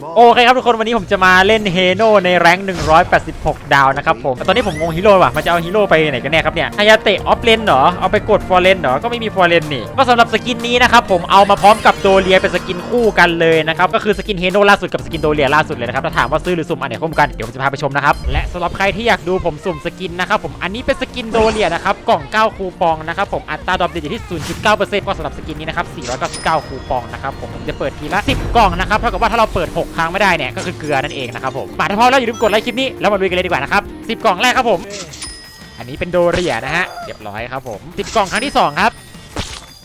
โอเคครับทุกคนวันนี้ผมจะมาเล่นเฮโนในแรง186 ดาวนะครับผมตอนนี้ผมงงฮีโร่ว่ะมันจะเอาฮีโร่ไปไหนกันแน่ครับเนี่ยฮายาเตะออฟเลนเหรอเอาไปกดฟอร์เลนเหรอก็ไม่มีฟอร์เลนนี่ก็สำหรับสกินนี้นะครับผมเอามาพร้อมกับโดเลียเป็นสกินคู่กันเลยนะครับก็คือสกินเฮโนล่าสุดกับสกินโดเลียล่าสุดเลยนะครับถ้าถามว่าซื้อหรือสุ่มอันไหนคุ้มกันเดี๋ยวผมจะพาไปชมนะครับและสำหรับใครที่อยากดูผมสุ่มสกินนะครับผมอันนี้เป็นสกินโดเลียนะครับกล่อง 9 คูปองนะครับผมอัตราดรอปเดทอยู่ที่ 0.9%ก็สำหรับสกินนี้นะครับ499คูปองนะครับผมผมจะเปิดทีละ 10 กล่องนะครับเท่ากับว่าถ้าเราเปิด 6ครั้งไม่ได้เนี่ยก็คือเกลือนั่นเองนะครับผมมาถ้าพร้อมแล้วอย่าลืมกดไลค์คลิปนี้แล้วมาดูกันเลยดีกว่านะครับ10 กล่องแรกครับผม อันนี้เป็นโดเรียนะฮะเรียบร้อยครับผม10 กล่องครั้งที่ 2 ครับ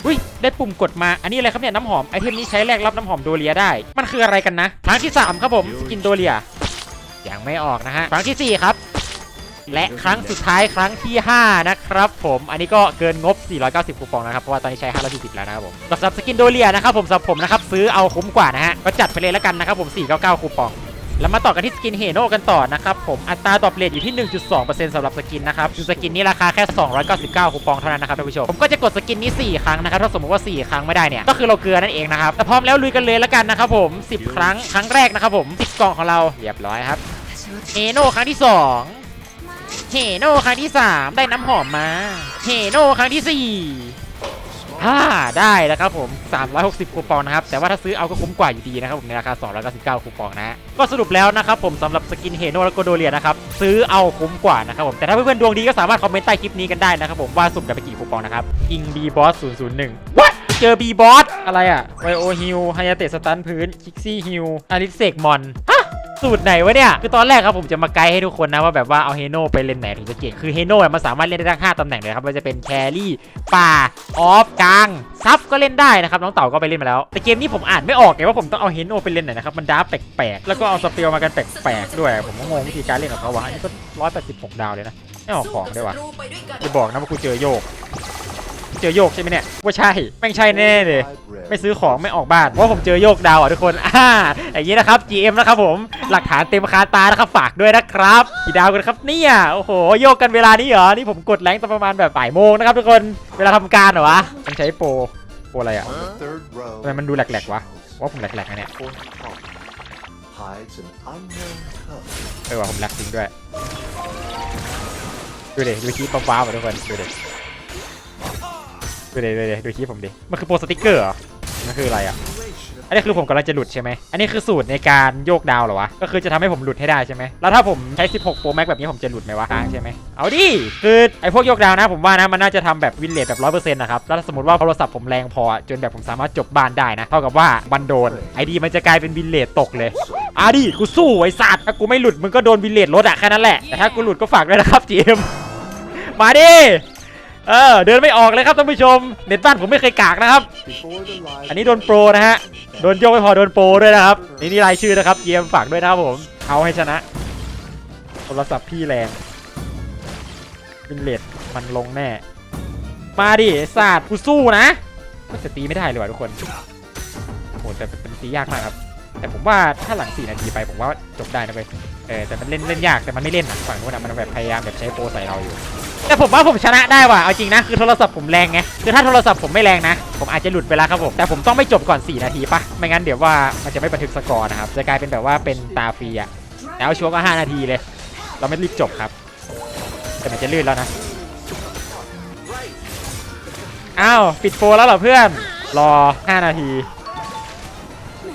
อุ้ยได้ปุ่มกดมาอันนี้อะไรครับเนี่ยน้ำหอมไอเทมนี้ใช้แลกรับน้ำหอมโดเรียได้ มันคืออะไรกันนะครั้งที่ 3 ครับผมสกินโดเรียยังไม่ออกนะฮะครั้งทีสี่4 ครับ และครั้งสุดท้ายครั้งที่ 5 นะครับผมอันนี้ก็เกินงบ 490 คูปองนะครับ เพราะว่าตอนนี้ใช้ 540 แล้วนะครับผมสำหรับสกินโดเรียนะครับผมสำหรับผมนะครับซื้อเอาคุ้มกว่านะฮะก็จัดไปเลยแล้วกันนะครับผม 499 คูปองแล้วมาต่อกันที่สกินเฮโนกันต่อนะครับผมอัตราตอบเลทอยู่ที่ 1.2%สำหรับสกินนะครับสกินนี้ราคาแค่ 299คูปองเท่านั้นนะครับท่านผู้ชมผมก็จะกดสกินนี้ 4 ครั้งนะครับถ้าสมมติว่า 4 ครั้งไม่ได้เนี่ยก็คือเราเกลือนั่นเองนะครับแต่พร้อมแล้วลุยกันเลยแล้วกันนะครับผม 10 ครั้งครั้งแรกนะครับผม10กล่องของเราเรียบร้อยครับเฮโนครั้งที่ 2 เฮโนครั้งที่ 3 ได้น้ำหอมมาเฮโนครั้งที่4ถ้าได้แล้วครับผม 360 คูปองนะครับ แต่ว่าถ้าซื้อเอาก็คุ้มกว่าอยู่ดีนะครับผมในราคา 299 คูปองนะก็สรุปแล้วนะครับผมสำหรับสกินเฮโนและโกโดเรียนะครับซื้อเอาคุ้มกว่านะครับผมแต่ถ้าเพื่อนๆดวงดีก็สามารถคอมเมนต์ใต้คลิปนี้กันได้นะครับผมว่าสุ่มกันไปกี่คูปองนะครับอิงบีบอส001 What เจอบีบอสอะไรอะไวโอฮิลไฮยาเตะสตันพื้นคิกซี่ฮิลอาริสเซกมอนฮ สูตรไหนวะเนี่ยคือตอนแรกครับผมจะมาไกด์ให้ทุกคนนะว่าแบบว่าเอาเฮโน่ไปเล่นไหนถึงจะเก่งคือเฮโน่มันสามารถเล่นได้ทั้ง5ตำแหน่งเลยครับมันจะเป็นแครี่ป่าออฟกลางซับก็เล่นได้นะครับน้องเต่าก็ไปเล่นมาแล้ว แต่เกมนี้ผมอ่านไม่ออกไงว่าผมต้องเอาเฮโน่ไปเล่นไหนนะครับมันดาร์แปลกๆแล้วก็เอาสเปลมากันแปลกๆด้วย ผมก็งงวิธีการเล่นของเขาวะอันนี้ก็186ดาวเลยนะไม่ออกของด้วยวะจะบอกนะว่ากูเจอโยก เจอโยกใช่ไหมเนี่ยว่าใช่แม่งใช่แน่ๆเลย ไม่ซื้อของไม่ออกบ้านเพราะผมเจอโยกดาวอะทุกคนอ่าอย่างนี้นะครับ GM นะครับผมหลักฐานเต็มคาตานะครับฝากด้วยนะครับกี่ดาวกันครับเนี่ยโอ้โหโยกกันเวลานี้เหรอนี่ผมกดแรงตอนประมาณแบบบ่ายโมงนะครับทุกคนเวลาทำการเหรอวะมันใช้โปรโปรอะไรอะทำไมมันดูแหลกๆวะว่าผมแหลกๆนะเนี่ย hides an unknown cub. เออว่าผมแหลกจริงด้วยดูดิดูคลิปฟ้าๆมาทุกคนดูดิ ดูดิดูดิดูคลิปผมดิ มันคือโปรสติกเกอร์เหรอ มันคืออะไรอะ อันนี้คือผมกำลังจะหลุดใช่ไหม อันนี้คือสูตรในการโยกดาวเหรอวะ ก็คือจะทำให้ผมหลุดให้ได้ใช่ไหม แล้วถ้าผมใช้ 16 Pro Max แบบนี้ผมจะหลุดไหมวะค้างใช่ไหม เอาดิ คือไอพวกโยกดาวนะ ผมว่านะมันน่าจะทำแบบวินเลทแบบ100%นะครับ แล้วสมมติว่าโทรศัพท์ผมแรงพอจนแบบผมสามารถจบบ้านได้นะ เท่ากับว่าบันโดนไอดีมันจะกลายเป็นวินเลทตกเลยอาดิ กูสู้ไอสัตว์ ถ้ากูไม่หลุดมึงก็โดนวินเลทลดอะแค่นั้นแหละ แต่ถ้ากูหลุดก็ฝากด้วยนะครับ GM มาดิ เออเดินไม่ออกเลยครับท่านผู้ชมเน็ตบ้านผมไม่เคยกากนะครับ อันนี้โดนโปรนะฮะโดนโยกไม่พอโดนโปรด้วยนะครับนี่นี่รายชื่อนะครับเยี่ยมฝากด้วยนะครับผมเอาให้ชนะโทรศัพท์พี่แรงวินเลดมันลงแน่ มาดิศาสตร์กูสู้นะก็จะตีไม่ได้เลยว่ะทุกคนโหแต่เป็นตียากมากครับ แต่ผมว่าถ้าหลัง 4 นาทีไปผมว่าจบได้นะเว้ยเออแต่มันเล่นเล่นยากแต่มันไม่เล่นอะฝั่งนู้นอะมันแบบพยายามแบบใช้โปรใส่เราอยู่ แต่ผมว่าผมชนะได้ว่ะ เอาจริงนะ คือโทรศัพท์ผมแรงไง คือถ้าโทรศัพท์ผมไม่แรงนะ ผมอาจจะหลุดไปแล้วครับผม แต่ผมต้องไม่จบก่อน 4 นาทีปะไม่งั้นเดี๋ยวว่ามันจะไม่บันทึกสกอร์นะครับ จะกลายเป็นแบบว่าเป็นตาฟรีอะแต่เอาชัวร์ก็ 5 นาทีเลย เราไม่รีบจบครับ แต่มันจะลื่นแล้วนะ อ้าว ปิดโปรแล้วเหรอเพื่อน รอ 5 นาที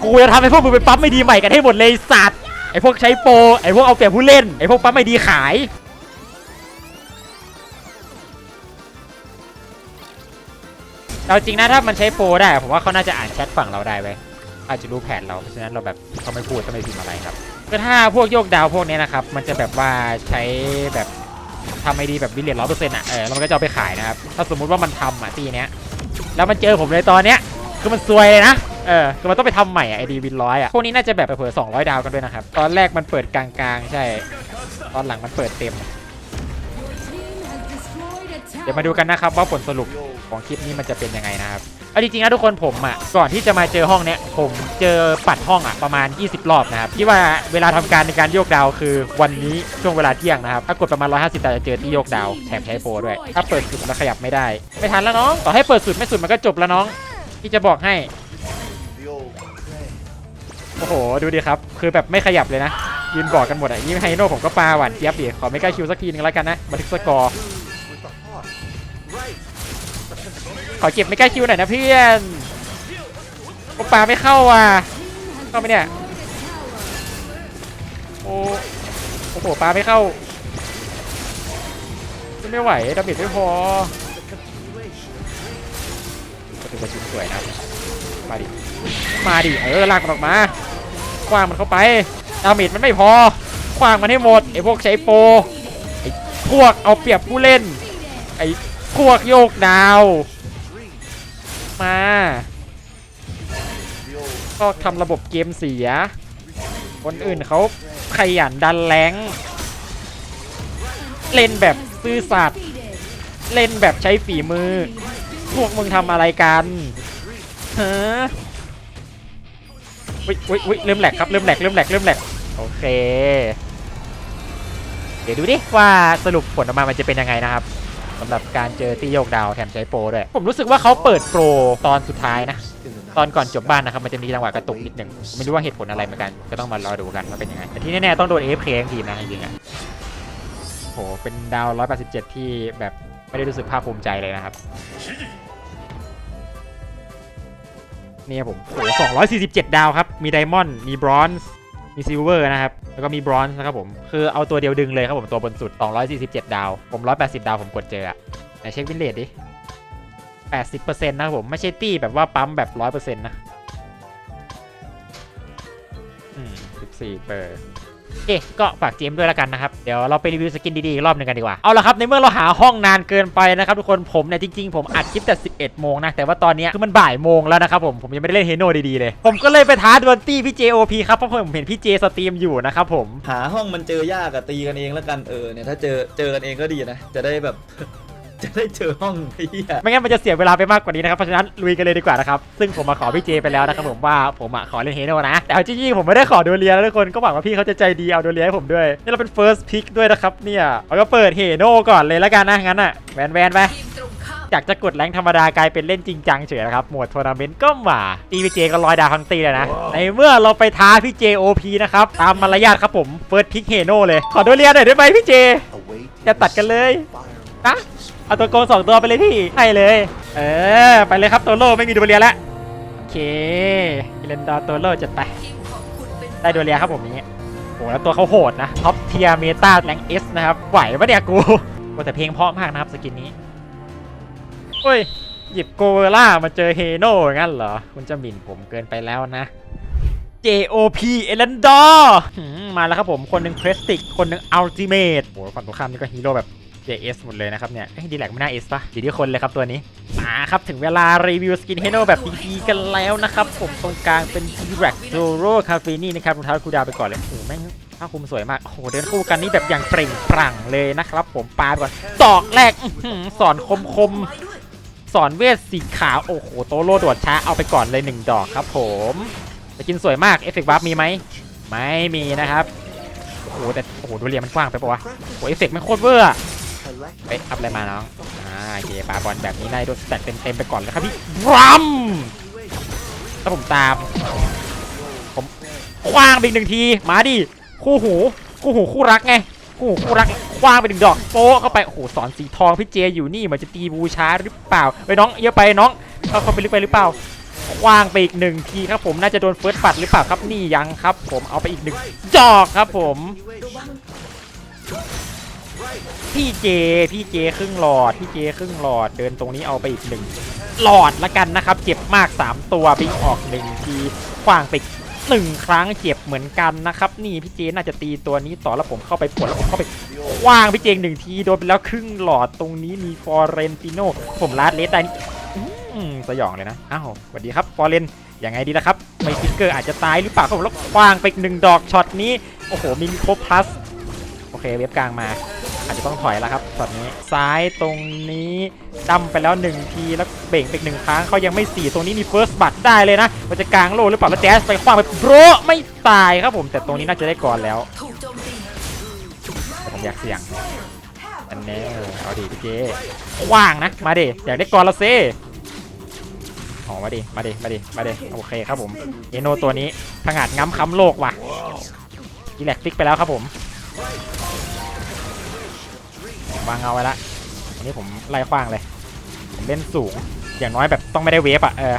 กูจะทำให้พวกมึงไปปั๊มไม่ดีใหม่กันให้หมดเลยสัตว์ ไอพวกใช้โปรไอพวกเอาเปรียบผู้เล่น ไอพวกปั๊มไม่ดีขาย เอาจริงนะถ้ามันใช้โปรได้ผมว่าเขาน่าจะอ่านแชทฝั่งเราได้ไว้ยอาจจะรู้แผนเราเพราะฉะนั้นเราแบบเขาไม่พูดก็ไม่พิมพ์อะไรครับ ก็ถ้าพวกโยกดาวพวกนี้นะครับมันจะแบบว่าใช้แบบทำไอดีแบบวิลเลตร้อยเปอร์เซ็นต์อะเออแล้วมันก็จะเอาไปขายนะครับถ้าสมมุติว่ามันทำอะตีเนี้ยแล้วมันเจอผมเลยตอนเนี้ยคือมันซวยเลยนะเออคือมันต้องไปทำใหม่อะไอดีวินร้อยอะพวกนี้น่าจะแบบเผื่อสองร้อยดาวกันด้วยนะครับตอนแรกมันเปิดกลางๆ ใช่ ตอนหลังมันเปิดเต็ม เดี๋ยวมาดูกันนะครับว่าผลสรุป ของคลิปนี้มันจะเป็นยังไงนะครับเอาจริงๆนะทุกคนผมอะก่อนที่จะมาเจอห้องเนี้ยผมเจอปัดห้องอะประมาณ 20 รอบนะครับที่ว่าเวลาทำการในการโยกดาวคือวันนี้ช่วงเวลาเที่ยงนะครับถ้ากดประมาณ 150แต่จะเจอที่โยกดาวแถมใช้โปรด้วย ถ้าเปิดสุดแล้วขยับไม่ได้ ไม่ทันแล้วน้องต่อให้เปิดสุดไม่สุดมันก็จบแล้วน้องที่จะบอกให้โอ้โหดูดิครับคือแบบไม่ขยับเลยนะยืนบอกกันหมดอะยิ่งไฮโน่ผมก็ปาหวานเจี๊ยบดิขอไม่กล้าคิวสักทีนึงแล้วกันนะบันทึกสกอร์ ขอเก็บไม่กล้าคิวหน่อยนะเพื่อนโอปาไม่เข้าอะ เข้าไหมเนี่ย โอ้โอ้โหปาไม่เข้า ไม่ไหวดาเมจไม่พอก็ถือว่าชิ้นสวยนะมาดิ มาดิ เออลากมันออกมา คว้างมันเข้าไป ดาเมจมันไม่พอ คว้างมันให้หมด ไอ้พวกใช้โปไอ้พวกเอาเปรียบผู้เล่น ไอ้พวกโยกดาว มา ก็ทำระบบเกมเสีย คนอื่นเขาขยันดันแรงเล่นแบบซื่อสัตย์เล่นแบบใช้ฝีมือ พวกมึงทำอะไรกันฮะวิวิวิเริ่มแหลกครับ เริ่มแหลก เริ่มแหลก เริ่มแหลก โอเค เดี๋ยวดูดิว่าสรุปผลออกมามันจะเป็นยังไงนะครับ สำหรับการเจอตีโยกดาวแถมใช้โปรด้วย ผมรู้สึกว่าเขาเปิดโปรตอนสุดท้ายนะ ตอนก่อนจบบ้านนะครับ มันจะมีจังหวะกระตุกนิดหนึ่งไม่รู้ว่าเหตุผลอะไรเหมือนกัน ก็ต้องมารอดูกันว่าเป็นยังไงแต่ที่แน่ๆต้องโดน AFK ทั้งทีมนะจริงๆอะโหเป็นดาว 187 ที่แบบไม่ได้รู้สึกภาคภูมิใจเลยนะครับเนี่ยผมโห247 ดาวครับ มีไดมอนด์ มีบรอนซ์ มีซิลเวอร์นะครับ แล้วก็มีบรอนซ์นะครับผม คือเอาตัวเดียวดึงเลยครับผมตัวบนสุด 247 ดาว ผม 180 ดาวผมกดเจออะไหนเช็ควินเลดดิ 80%นะครับผม ไม่ใช่ตี้แบบว่าปั๊มแบบ 100%นะ อืม 14เปอร์ เอ๊ะก็ฝากเจมด้วยแล้วกันนะครับ เดี๋ยวเราไปรีวิวสกินดีๆอีกรอบหนึ่งกันดีกว่า เอาละครับ ในเมื่อเราหาห้องนานเกินไปนะครับทุกคนผมเนี่ยจริงๆ ผมอัดคลิปแต่ 11 โมงนะ แต่ว่าตอนนี้คือมันบ่ายโมงแล้วนะครับผม ผมยังไม่ได้เล่นเฮโนดีๆเลย ผมก็เลยไปท้าดวลตี้พี่ JOP ครับ เพราะผมเห็นพี่เจสตรีมอยู่นะครับผม หาห้องมันเจอยากอะตีกันเองแล้วกันเออเนี่ยถ้าเจอเจอกันเองก็ดีนะจะได้แบบ จะได้เจอห้องไอ้เหี้ยไม่งั้นมันจะเสียเวลาไปมากกว่านี้นะครับ เพราะฉะนั้นลุยกันเลยดีกว่านะครับ ซึ่งผมมาขอพี่เจไปแล้วนะครับผมว่าผมอะขอเล่นเฮโนนะ แต่เอาจริงๆผมไม่ได้ขอโดเรียนะทุกคน ก็หวังว่าพี่เขาจะใจดีเอาโดเรียให้ผมด้วย นี่เราเป็น first pick ด้วยนะครับเนี่ยเราก็เปิดเฮโนก่อนเลยแล้วกันนะงั้นอะแวนแวนๆไปอยากจะกดแรงค์ธรรมดากลายเป็นเล่นจริงจังเฉยนะครับ หมวดทัวร์นาเมนต์ก็มาตีพีเจก็ร้อยดาวทั้งตีเลยนะ ในเมื่อเราไปท้าพี่เจโอพีนะครับ ตามมารยาทครับผมเฟิร์สพิกเฮโนเลย ขอโดเรียหน่อยได้ไหมพี่เจ จะตัดกันเลยนะ เอาตัวโกงสองตัวไปเลยพี่ให้เลย เออ ไปเลยครับตัวโลไม่มีโดเรียแล้วโอเคเลนดอร์ตัวโลจัดไป ได้โดเรียครับผมนี้โหแล้วตัวเขาโหดนะท็อปเทียเมตาแรงเอสนะครับ ไหวปะเนี่ยกูโอ้แต่เพลงเพราะมากนะครับสกินนี้เฮ้ยหยิบโกเวล่ามาเจอเฮโน่งั้นเหรอ คุณจะหมิ่นผมเกินไปแล้วนะ JOP เอเลนดอร์มาแล้วครับผม คนหนึ่งเพรสติก คนหนึ่งอัลติเมทโหฝั่งตรงข้ามนี่ก็ฮีโร่แบบ JS หมดเลยนะครับเนี่ยดีแลกไม่น่า S ปะดีที่คนเลยครับตัวนี้มาครับถึงเวลารีวิวสกินเฮโน่แบบดีๆกันแล้วนะครับ ผมตรงกลางเป็น t r a c t o r o c a f e n i นะครับรองเท้าคูดาวไปก่อนเลยโอ้แม่งผ้าคลุมสวยมาก โอ้โห เดินคู่กันนี่แบบอย่างเปล่งปลั่งเลยนะครับ ผมปาไปก่อนตอกแรกสอนคมคมสอนเวทสีขาว โอ้โห โตโรโดดช้าเอาไปก่อนเลยหนึ่งดอกครับผมสกินสวยมากเอฟเฟกต์วาร์ปมีไหมไม่มีนะครับโอ้โหแต่โอ้โหดูเรียมันกว้างไปปะวะโอ้เอฟเฟกต์มันโคตรเวอร์อ เอ้ยอัพอะไรมาน้องอ่าโอเคปาบอลแบบนี้ได้โดนแตกเต็มๆไปก่อนเลยครับพี่รัมถ้าผมตาม ผมคว้างไปหนึ่งที มาดิ คู่หู คู่หูคู่รักไง คู่หูคู่รักคว้างไปหนึ่งดอกโป๊ะเข้าไป โอ้โห สอนสีทองพี่เจอยู่นี่เหมือนจะตีบูชาหรือเปล่าไปน้องเยอะไปน้องเขาเขาไปลึกไปหรือเปล่าคว้างไปอีกหนึ่งทีครับผม น่าจะโดนเฟิร์สปัดหรือเปล่าครับ นี่ยังครับ ผม เอาไปอีกหนึ่งดอกครับผม พี่เจ พี่เจครึ่งหลอด พี่เจครึ่งหลอด เดินตรงนี้เอาไปอีกหนึ่งหลอดละกันนะครับ เจ็บมาก 3 ตัวบิงออกหนึ่งทีขว้างไปหนึ่งครั้งเจ็บเหมือนกันนะครับ นี่พี่เจน่าจะตีตัวนี้ต่อแล้วผมเข้าไปปวดแล้วผมเข้าไปขว้างพี่เจงหนึ่งทีโดนไปแล้วครึ่งหลอดตรงนี้มีฟอร์เรนติโนผมลาดเลสได้นี่อืมสยองเลยนะอ้าวสวัสดีครับฟอร์เรนยังไงดีละครับไม่ฟิกเกอร์อาจจะตายหรือเปล่าครับผมแล้วขว้างไปหนึ่งดอกช็อตนี้โอ้โหมีครบพลัส เคเว็บกลางมา อาจจะต้องถอยแล้วครับช็อตนี้ซ้ายตรงนี้ดำไปแล้วหนึ่งทีแล้วเบ่งไปอีกหนึ่งครั้งเขายังไม่สี่ตรงนี้มีเฟิร์สบัตได้เลยนะมันจะกลางโลหรือเปล่าแล้วแดชไปคว้างไปโบรไม่ตายครับผมแต่ตรงนี้น่าจะได้ก่อนแล้วผมอยากเสี่ยงอันนี้เออเอาดิพี่เจคว้างนะมาดิอยากได้ก่อนละเซอ๋อมาดิมาดิมาดิมาดิโอเคครับผมเฮโนตัวนี้ผงาดง้ำค้ำโลกว่ะกีแลกฟิกไปแล้วครับผม วางเงาไว้ละอันนี้ผมไล่ขว้างเลยผมเล่นสูงอย่างน้อยแบบต้องไม่ได้เวฟอะเออ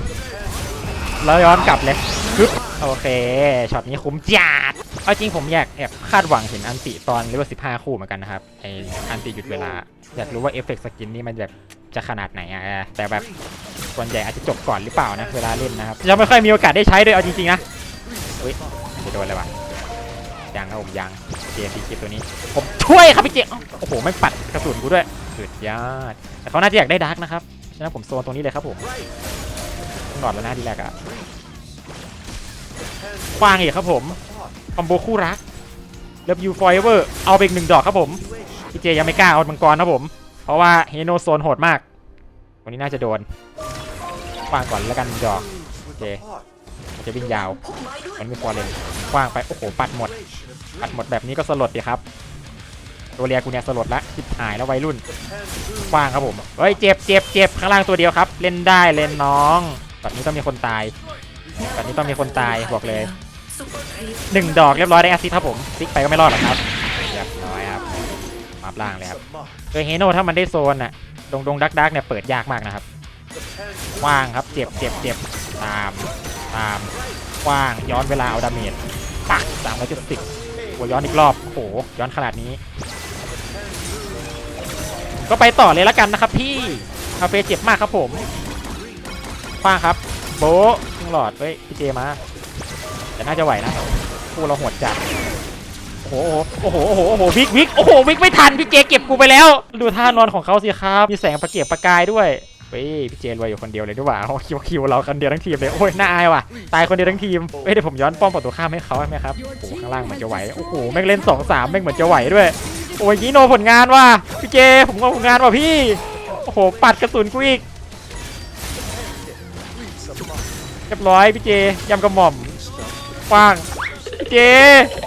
แล้วย้อนกลับเลยปึ๊บโอเคช็อตนี้คุ้มจัดเอาจริงผมอยากแอบคาดหวังเห็นอันติตอนเลเวล15คู่เหมือนกันนะครับไออันติหยุดเวลา อยากรู้ว่าเอฟเฟกต์สกินนี่มันแบบจะขนาดไหนอะแต่แบบส่วนใหญ่อาจจะจบก่อนหรือเปล่านะเวลาเล่นนะครับยังไม่ค่อยมีโอกาสได้ใช้ด้วยเอาจริงๆนะอุ้ยจะโดนอะไรวะ ยังครับผมยังเจซีคลิปตัวนี้ ผมช่วยครับพี่เจโอ้โหไม่ปัดกระสุนกูด้วยสุดยอดแต่เขาน่าจะอยากได้ดาร์กนะครับฉะนั้นผมโซนตรงนี้เลยครับผมต้องหลอดแล้วนะทีแรกอะฟางอีกครับผมคอมโบคู่รักเลิฟยูฟอยเวอร์เอาไปอีกหนึ่งดอกครับผมพี่เจยังไม่กล้าเอามังกรครับผม เพราะว่าเฮโนโซนโหดมาก วันนี้น่าจะโดนฟางก่อนแล้วกันดอกโอเค จะวิ่งยาว มันมีฟอร์เรนฟางไป โอ้โห ปัดหมด ปัดหมดแบบนี้ก็สลดดีครับ ตัวเรียกูเนี่ยสลดละทิบหายแล้ววัยรุ่นฟางครับผม เฮ้ย เจ็บเจ็บเจ็บข้างล่างตัวเดียวครับ เล่นได้เล่นน้องแบบนี้ต้องมีคนตายแบบนี้ต้องมีคนตายบอกเลยหนึ่งดอกเรียบร้อยได้แอสซิสต์ครับผมซิกไปก็ไม่รอดหรอกครับเรียบร้อยครับมาบล่างเลยครับโดยเฮโน่ถ้ามันได้โซนน่ะดงดงดักดักเนี่ยเปิดยากมากนะครับว่างครับเจ็บเจ็บเจ็บตาม ตามกว่างย้อนเวลาเอาดาเมจปักสามร้อยเจ็ดสิบหัวย้อนอีกรอบโอ้โหย้อนขนาดนี้ ก็ไปต่อเลยละกันนะครับพี่คาเฟ่เจ็บมากครับผมป้างครับ โบะยิงหลอดเฮ้ยพี่เจมาแต่น่าจะไหวนะคู่เราหดจัดโอ้โหโอ้โหโอ้โหโอ้โหวิกวิกโอ้โหวิกไม่ทันพี่เจเก็บกูไปแล้ว ดูท่านอนของเขาสิครับมีแสงประเกียบประกายด้วย เฮ้ยพี่เจรวยอยู่คนเดียวเลยด้วยว่ะเขาคิวคิวเราคนเดียวทั้งทีมเลยโอ้ยน่าอายว่ะตายคนเดียวทั้งทีมเฮ้ยเดี๋ยวผมย้อนป้อมประตูข้ามให้เขาไหมครับโอ้โหข้างล่างมือนจะไหวโอ้โหแม่งเล่น2อสามแม่งเหมือนจะไหวด้วย โอ้ยยีโนผลงานว่ะพี่เจผมก็ผลงานว่ะพี่โอ้โหปัดกระสุนกูอีกเรียบร้อยพี่เจยำกระหม่อมกว้างพี่เจ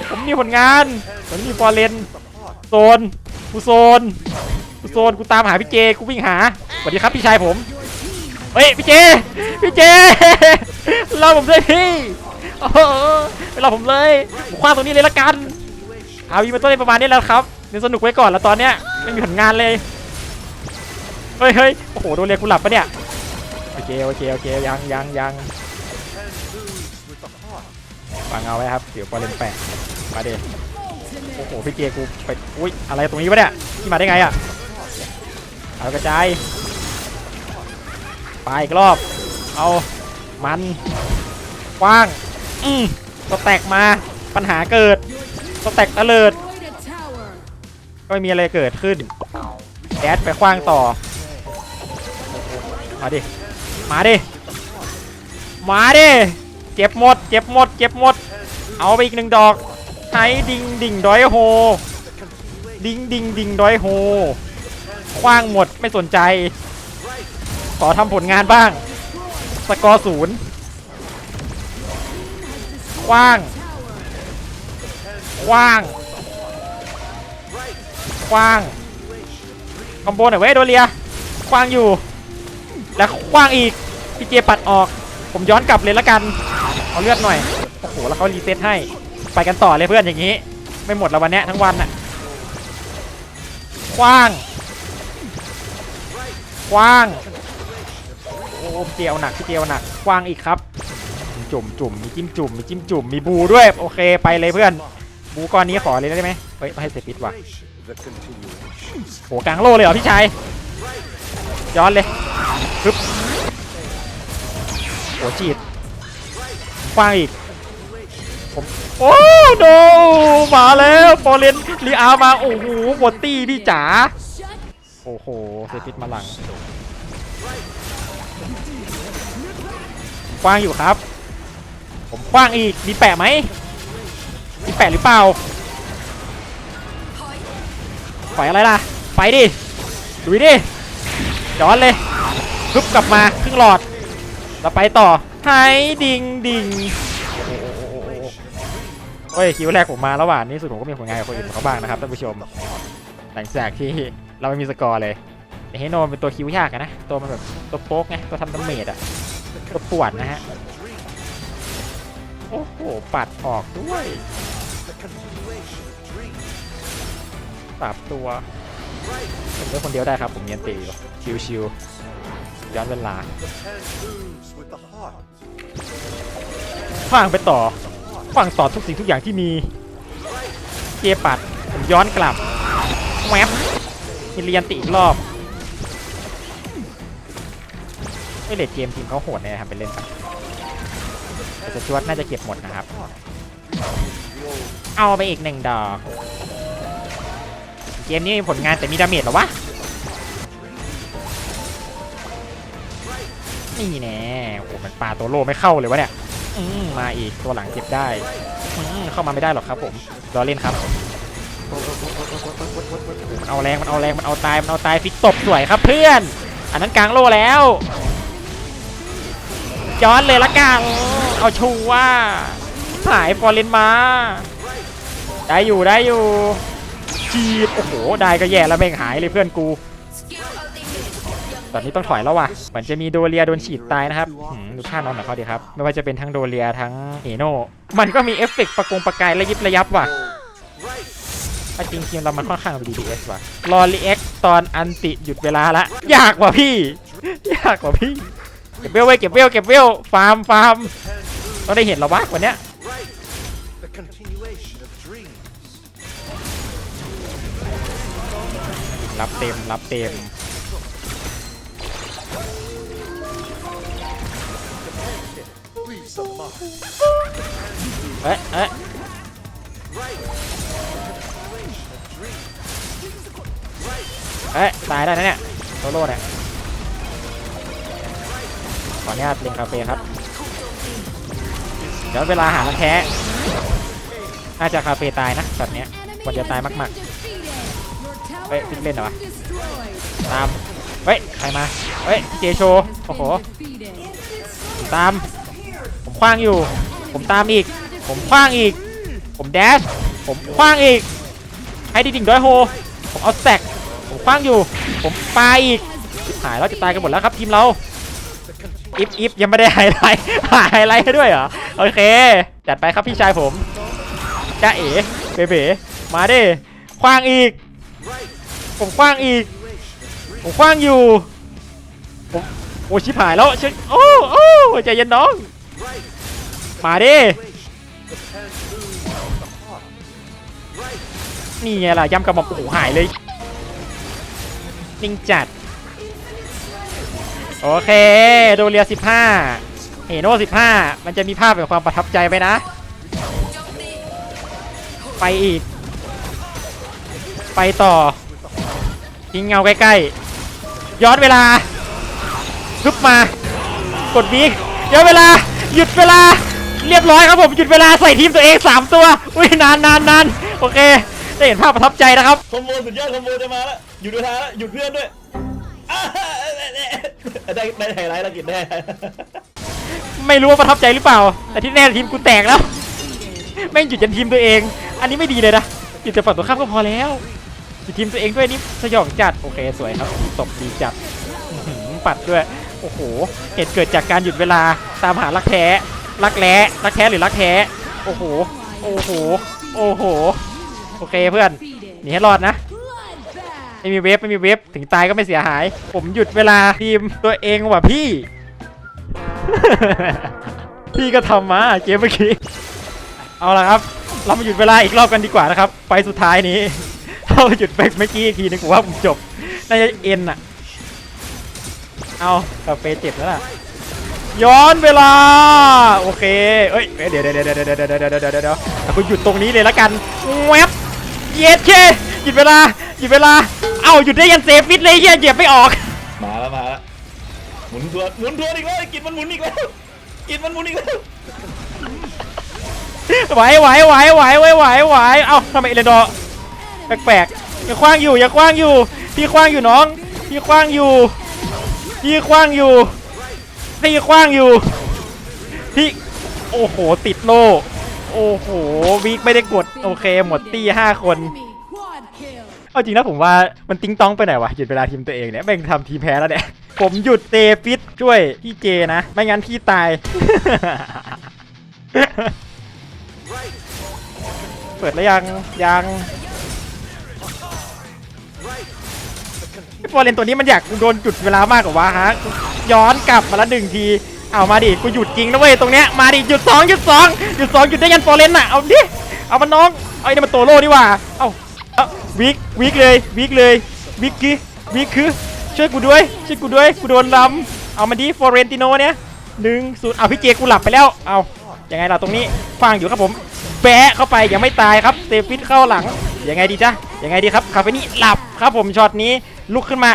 ผมมีผลงานผมมีฟอร์เรนโซนกูโซน โซนกูตามหาพี่เจกูวิ่งหาสวัสดีครับพี่ชายผมเฮ้ยพี่เจพี่เจรอผมด้วยพี่โอ้โหไปรอผมเลยผมคว้าตรงนี้เลยละกันอาวีมาต้นเล่นประมาณนี้แล้วครับเดี๋ยวสนุกไว้ก่อนแล้วตอนเนี้ยไม่มีผลงานเลยเฮ้ยเฮ้ยโอ้โหโดนเรียกกูหลับปะเนี่ยโอเคโอเคโอเคยังยังยังวางเอาไว้ครับเดี๋ยวฟอร์เรนแปะมาเดโอ้โหพี่เจกูไปอุ้ยอะไรตรงนี้วะเนี่ยที่มาได้ไงอะ เอากระจายไปอีกรอบ เอามันกว้าง อืมสแต็กมาปัญหาเกิดสแต็กตะเลิด ก็ไม่มีอะไรเกิดขึ้นแอดไปคว้างต่อ มาดิ มาดิ มาดิ เจ็บหมด เจ็บหมด เจ็บหมด เอาไปอีกหนึ่งดอกไห้ดิงดิงดอยโฮ ดิงดิงดิงดอยโฮ คว้างหมดไม่สนใจ ขอทำผลงานบ้าง สกอร์ศูนย์คว้างคว้างคว้างคอมโบหน่อยเว้ยโดเรียคว้างอยู่ แล้วคว้างอีกพี่เจปัดออก ผมย้อนกลับเลยละกันเอาเลือดหน่อยโอ้โหแล้วเขารีเซ็ตให้ ไปกันต่อเลยเพื่อนอย่างนี้ ไม่หมดแล้ววันนี้ทั้งวันน่ะคว้าง คว้างโอ้เจเอาหนักพี่เจเอาหนักคว้างอีกครับ จุ่มจุ่มมีจิ้มจุ่มมีจิ้มจุ่มมีบูด้วยโอเคไปเลยเพื่อน บูก้อนนี้ขอเลยได้ไหมเฮ้ยต้องให้เสร็จปิดว่ะ The continuation. โหกลางโลเลยเหรอพี่ชายย้อนเลยปึ๊บโหจีดฟางอีกผมโอ้โนมาแล้วฟอเรนลีอาร์มาโอ้โหบดตี้พี่จ๋า โอ้โหเซฟิตมาหลังกว้างอยู่ครับ ผมกว้างอีก มีแปะไหม มีแปะหรือเปล่าปล่อยอะไรล่ะ ไปดิดูดิย้อนเลยพึบกลับมาครึ่งหลอดแล้วไปต่อไฮดิงดิงโอ้ยคิวแรกผมมาแล้วว่ะนี่สุดผมก็มีผลงานกับคนอื่นเขาบ้างนะครับท่านผู้ชม หลังจากที่ เราไม่มีสกอร์เลยไอ้เฮโนมันเป็นตัวคิวยากนะ ตัวมันแบบตัวโป๊กไงตัวทำดาเมจอะก็ปวดนะฮะ โอ้โห ปัดออกด้วยปรับตัวผมเล่นคนเดียวได้ครับ ผมเนียนตีอยู่ชิวๆย้อนเวลา The pen moves with the heart. ขว้างไปต่อขว้างต่อทุกสิ่งทุกอย่างที่มีเกียร์ปัดผมย้อนกลับแวบ มีเรียนติอีกรอบไม่เลดเกมทีมเขาโหดเนี่ยทำไปเล่นไปแต่สจวตน่าจะเก็บหมดนะครับ เอาไปอีกหนึ่งดอก เกมนี้มีผลงานแต่มีดาเมจหรอวะ นี่แน่โอ้โหมันปาตัวโลไม่เข้าเลยวะเนี่ย อืมมาอีกตัวหลังเก็บได้ เข้ามาไม่ได้หรอกครับผมรอเล่นครับ มันเอาแรงมันเอาแรงมันเอาตายมันเอาตายฟิกตบสวยครับเพื่อน อันนั้นกลางโลแล้วย้อนเลยละกันเอาชูว่าหายฟอร์เรนมา ได้อยู่ได้อยู่จีบโอ้โหได้ก็แย่แล้วแม่งหายเลยเพื่อนกู ตอนนี้ต้องถอยแล้วว่ะเหมือนจะมีโดเรียโดนฉีดตายนะครับดูท่านอนของเขาดีครับ ไม่ว่าจะเป็นทั้งโดเรียทั้งเอโนมันก็มีเอฟเฟกต์ประกงประกายระยิบระยับว่ะ เอาจริงทีมเรามันค่อนข้าง DPS ว่ะรอรีแอคตอนอันติหยุดเวลาละยากกว่าพี่ ยากกว่าพี่ เก็บเวลไว้เก็บเวลเก็บเวลฟาร์มฟาร์มต้องได้เห็นเหรอวะวันเนี้ย The continuation of dreams. รับเต็มรับเต็ม Leaves a mark. เอ๊ะเอ๊ะ Right. เอ๊ะตายได้นะเนี่ยโซโล่เนี่ยขออนุญาตเล็งคาเฟ่ครับ เดี๋ยวเวลาหาลังแท้น่าจะคาเฟ่ตายนะแบบเนี้ยวันจะตายมากๆเฮ้ยฟิกเล่นเหรอวะตามเฮ้ยใครมาเฮ้ยเจโชโอ้โหตาม ผมคว้างอยู่ ผมตามอีก ผมคว้างอีก ผมแดชผมคว้างอีก ให้ดิดิ่งด้วยโฮ ผมเอาแซก คว้างอยู่ ผมปาอีกหายแล้วจะตายกันหมดแล้วครับทีมเราอิฟอิฟยังไม่ได้ไฮไลท์หาไฮไลท์ให้ด้วยเหรอ โอเค จัดไปครับพี่ชายผมจ้าเอ๋เบเบ๋มาดิคว้างอีก ผมคว้างอีก ผมคว้างอยู่ผมโอ้ชิบหายแล้วชิโอ้โอ้ใจเย็นน้อง มาดินี่ไงล่ะย้ำกระหม่อมโอ้หายเลย นิ่งจัด โอเค โดเรีย 15 เฮโน่15 มันจะมีภาพแห่งความประทับใจไปนะ ไปอีก ไปต่อทิ้งเงาใกล้ๆ ย้อนเวลาฮึบมา กดบีกย้อนเวลา หยุดเวลา เรียบร้อยครับผม หยุดเวลาใส่ทีมตัวเอง 3 ตัว อุ้ยนานนานนานโอเค ได้เห็นภาพประทับใจนะครับ คอมโบสุดยอดคอมโบจะมาแล้ว หยุดเวลาแล้วหยุดเพื่อนด้วยอ่าได้ได้ไฮไลท์แล้วกินได้ไม่รู้ว่าประทับใจหรือเปล่า แต่ที่แน่ทีมกูแตกแล้ว แม่งหยุดยันทีมตัวเอง อันนี้ไม่ดีเลยนะหยุดแต่ฝั่งตัวข้ามก็พอแล้วหยุดทีมตัวเองด้วยนี่สยองจัด โอเคสวยครับตบดีจัดปัดด้วย โอ้โห เหตุเกิดจากการหยุดเวลาตามหารักแท้ รักแร้รักแท้หรือรักแท้ โอ้โห โอ้โห โอ้โห โอเคเพื่อน หนีให้รอดนะ ไม่มีเวฟไม่มีเวฟถึงตายก็ไม่เสียหาย ผมหยุดเวลาทีมตัวเองว่ะพี่ พี่ก็ทำมาเกมเมื่อกี้ เอาละครับ เรามาหยุดเวลาอีกรอบกันดีกว่านะครับ ไปสุดท้ายนี้เราหยุดไปเมื่อกี้อีกทีนึงผมว่าผมจบ น่าจะเอ็นอะเอากาเฟเจ็บแล้วล่ะ ย้อนเวลา โอเค เอ้ย เดี๋ยวเดี๋ยวเดี๋ยวเดี๋ยวเดี๋ยวเดี๋ยวเดี๋ยวเดี๋ยวเดี๋ยวกูหยุดตรงนี้เลยละกันแวบเย็ดเค หยุดเวลาหยุดเวลา เอ้าหยุดได้ยันเซฟฟิตเลยเฮียเหยียบไม่ออก มาแล้วมาแล้วหมุนตัวหมุนตัวอีกแล้วกินมันหมุนอีกแล้วกินมันหมุนอีกแล้วไหวไหวไหวไหวไหวไหวไหวเอ้าทำไมเอเลนดอร์แปลกๆอย่าคว้างอยู่อย่าคว้างอยู่ พี่คว้างอยู่น้อง พี่คว้างอยู่ พี่คว้างอยู่ พี่คว้างอยู่ พี่ โอ้โห ติดโลโอ้โห วิกไม่ได้กด โอเค หมดตีห้าคน เอาจริงนะผมว่ามันติ้งต้องไปไหนวะหยุดเวลาทีมตัวเองเนี่ยแม่งทำทีมแพ้แล้วเนี่ยผมหยุดเตฟิตช่วยพี่เจนะ ไม่งั้นพี่ตาย เปิดแล้วยังยังฟอร์เรนตัวนี้มันอยากโดนหยุดเวลามากกว่าวะฮะ ย้อนกลับมาละหนึ่งทีเอามาดิกูหยุดจริงนะเว้ยตรงเนี้ยมาดิหยุดสองหยุดสองหยุดสองหยุดได้ยันฟอร์เรนน่ะเอาดิเอามันน้องเอาไอ้นี่มันโตโร่ดีกว่าเอาเอา วิกวิกเลยวิกเลยวิกคือวิกคือช่วยกูด้วยช่วยกูด้วยกูโดนลำเอามาดิฟอร์เรนติโนเนี่ยหนึ่งศูนย์เอาพี่เจกูหลับไปแล้วเอายังไงล่ะตรงนี้ฟังอยู่ครับผมแบะเข้าไปยังไม่ตายครับเตฟิตเข้าหลังยังไงดีจ๊ะยังไงดีครับคาเฟนี่หลับครับผมช็อตนี้ลุกขึ้นมา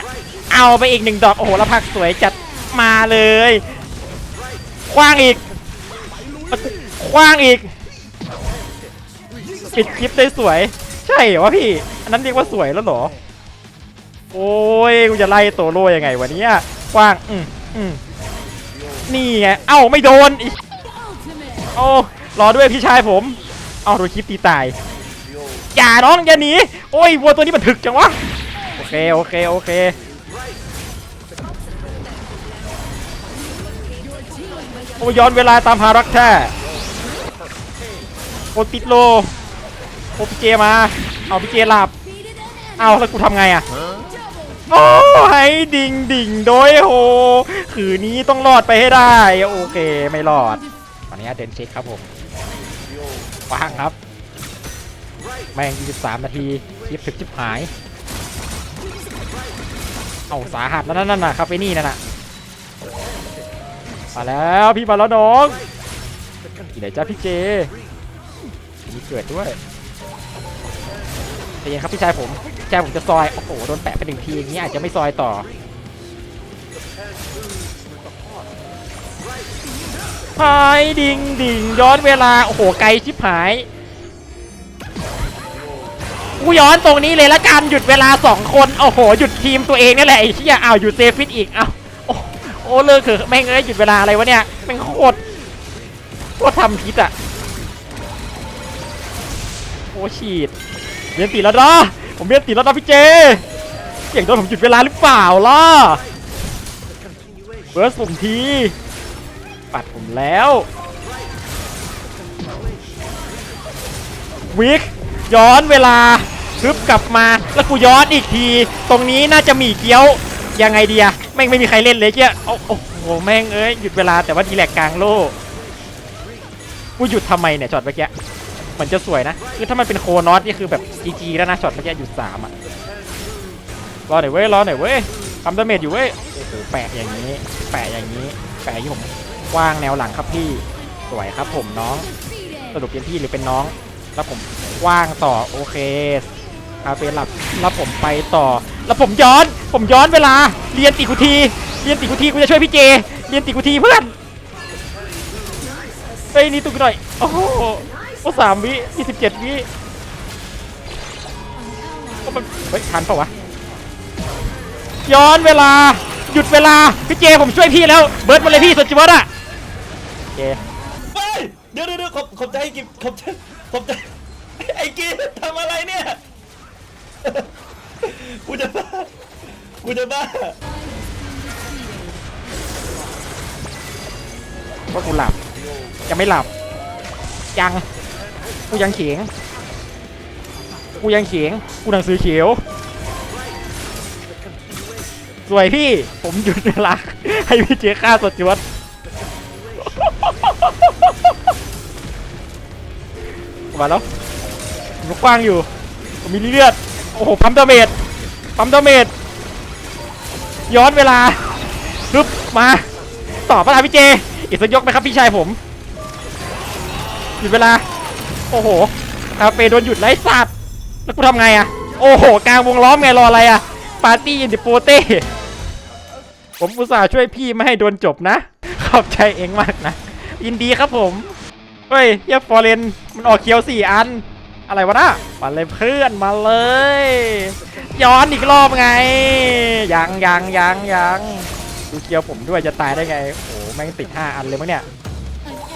เอาไปอีกหนึ่งดอกโอ้โหแล้วพักสวยจัดมาเลยคว้างอีกคว้างอีกปิดคลิปได้สวย ใช่เหรอวะพี่ อันนั้นเรียกว่าสวยแล้วเหรอ โอ้ยกูจะไล่โตโร่ยังไงวะเนี่ยคว้าง อืมอืมนี่ไง เอ้าไม่โดนอีกโอ้รอด้วยพี่ชายผม เอาโดนคลิปตีตาย อย่าน้องอย่าหนี โอ้ยวัวตัวนี้มันถึกจังวะ โอเค โอเค โอเค โอ้ย้อนเวลาตามหารักแท้โอติดโล โอพี่เจมาเอาพี่เจหลับเอาแล้วกูทำไงอะโอ้ให้ดิ่งดิ่งโดยโหคืนนี้ต้องรอดไปให้ได้ โอเคไม่รอดตอนนี้เดนเช็คครับผมว่างครับ แม่ง 23 นาทีคลิปถึกชิบหาย เอาสาหัสแล้วนั่นน่ะคาเฟนี่นั่นน่ะมาแล้วพี่มาแล้วน้องที่ไหนจ้าพี่เจมีเกิดด้วยใจ เย็นครับพี่ชายผมพี่ชายผมจะซอย โอ้โห โดนแปะไปหนึ่งทีอย่างนี้อาจจะไม่ซอยต่อหายดิ่งดิ่งย้อนเวลา โอ้โห ไกลชิบหาย กูย้อนตรงนี้เลยละกันหยุดเวลาสองคน โอ้โห หยุดทีมตัวเองนี่แหละไอ้เชี่ยอ้าวหยุดเซฟิตอีกอ้าวโอ้โอ้เลิกเถอะแม่งเอ้ยหยุดเวลาอะไรวะเนี่ยแม่งโคตรโคตรทำพิษอะโอ้ฉีด เรียนตีแล้วนะผมเรียนตีแล้วนะพี่เจเสียงโดนผมหยุดเวลาหรือเปล่าล่ะเบิร์สผมทีปัดผมแล้ววิกย้อนเวลาฮึบกลับมาแล้วกูย้อนอีกที ตรงนี้น่าจะมีเกี้ยวยังไงดีอะแม่งไม่มีใครเล่นเลยเกี้ยโอ้โหแม่งเอ้ยหยุดเวลาแต่ว่าดีแลกกลางโลกกูหยุดทำไมเนี่ยช็อตเมื่อกี้ เหมือนจะสวยนะ คือถ้ามันเป็นโคนอสนี่คือแบบจีจีแล้วนะช็อตเมื่อกี้หยุดสามอะรอหน่อยเว้ยรอหน่อยเว้ยทำดาเมจอยู่เว้ยโอ้โหแปะอย่างนี้ แปะอย่างนี้ แปะอย่างนี้ผมวางแนวหลังครับพี่สวยครับผมน้องสรุปเป็นพี่หรือเป็นน้อง แล้วผมว่างต่อโอเคคาเฟ่หลับแล้วผมไปต่อ แล้วผมย้อน ผมย้อนเวลา เรียนติกุทีเรียนติกุทีกูจะช่วยพี่เจ เรียนติกุทีเพื่อนเฮ้ยนี่ตุกหน่อยโอ้โห โอ้สามวิยี่สิบเจ็ดวิโอ้มันเฮ้ยทันเปล่าวะ ย้อนเวลา หยุดเวลา พี่เจผมช่วยพี่แล้ว เบิร์ดมาเลยพี่สุดจิวัตอะโอเคเฮ้ยเดี๋ยวเดี๋ยวเดี๋ยวขอบขอบใจกิบขอบใจขอบใจไอ้กิบทำอะไรเนี่ย กูจะบ้า กูจะบ้าว่ากูหลับยังไม่หลับยัง กูยังเขียงกูยังเขียงกูหนังสือเขียว สวยพี่ ผมหยุดเวลาให้พี่เจฆ่าสดจวดมาแล้วผมกว้างอยู่ผมมีเลือด โอ้โห ปั๊มดาเมจ ปั๊มดาเมจ ย้อนเวลาปึ๊บมา ต่อปะล่ะพี่เจ อีกสักยกไหมครับพี่ชายผมหยุดเวลา โอ้โหคาเฟ่โดนหยุดไล่สัตว์แล้วกูทำไงอะโอ้โห กลางวงล้อมไงรออะไรอะปาร์ตี้อินดิโปเต้ผมอุตส่าห์ช่วยพี่ไม่ให้โดนจบนะ ขอบใจเองมากนะ ยินดีครับผม เฮ้ยเฮียฟอร์เรนมันออกเคียวสี่อัน อะไรวะนะมาเลยเพื่อนมาเลย ย้อนอีกรอบไง ยังยังยังยังดูเคียวผมด้วยจะตายได้ไง โอ้โหแม่งติด5อันเลยมั้งเนี่ย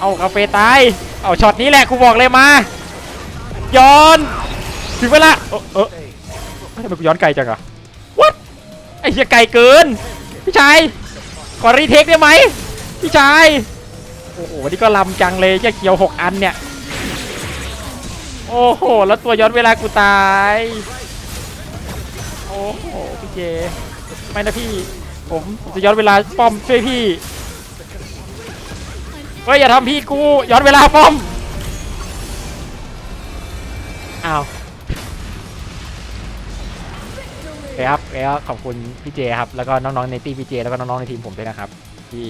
เอากาเฟตาย เอาช็อตนี้แหละกูบอกเลยมาย้อนถึงเวลาเออเออทำไมกูย้อนไกลจังอะ what ไอ้เหี้ยไกลเกิน พี่ชายขอรีเทคได้ไหมพี่ชายโอ้โหนนี้ก็ลำจังเลยแค่เขียวหกอันเนี่ยโอ้โห แล้วตัวย้อนเวลากูตาย โอ้โห พี่เจ ไม่นะพี่ ผมผมจะย้อนเวลาป้อมช่วยพี่ เฮ้ยอย่าทำพี่กูย้อนเวลาป้อมอ้าวโอเคครับแล้วขอบคุณพี่เจครับ แล้วก็น้องๆในทีมพี่เจ แล้วก็น้องๆในทีมผมด้วยนะครับ ที่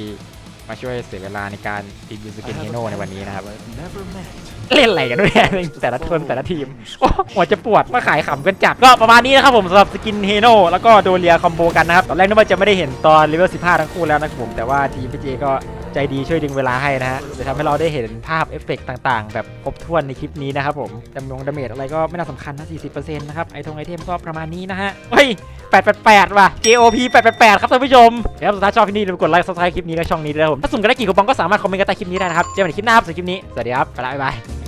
มาช่วยเสียเวลาในการทีมยูสกินเฮโนในวันนี้นะครับ Never met. เล่นอะไรกันด้วยเนี่ยแต่ละคนแต่ละทีมโอ้หัวจะปวดมาขายขำกันจัดก็ประมาณนี้นะครับผมสำหรับสกินเฮโนแล้วก็โดเรียคอมโบกันนะครับ ตอนแรกนึกว่าจะไม่ได้เห็นตอนเลเวล15 ทั้งคู่แล้วนะครับผมแต่ว่าทีมพี่เจก็ ใจดีช่วยดึงเวลาให้นะฮะจะทำให้เราได้เห็นภาพเอฟเฟกต์ต่างๆ แบบครบถ้วนในคลิปนี้นะครับผมดำนงดาเมจอะไรก็ไม่น่าสำคัญนะ 40%นะครับ ไอทงไอเทมก็ประมาณนี้นะฮะเฮ้ย 888 ว่ะ JOP 888 ครับท่านผู้ชมเดี๋ยวสุดท้ายชอบคลิปนี้อย่าลืมกดไลค์ Subscribe คลิปนี้และช่องนี้ด้วยครับผมถ้าสุ่มกันได้กี่คูปองก็สามารถคอมเมนต์กันใต้คลิปนี้ได้นะครับเจอกันในคลิปหน้าครับสำหรับคลิปนี้สวัสดีครับไปละบ๊ายบาย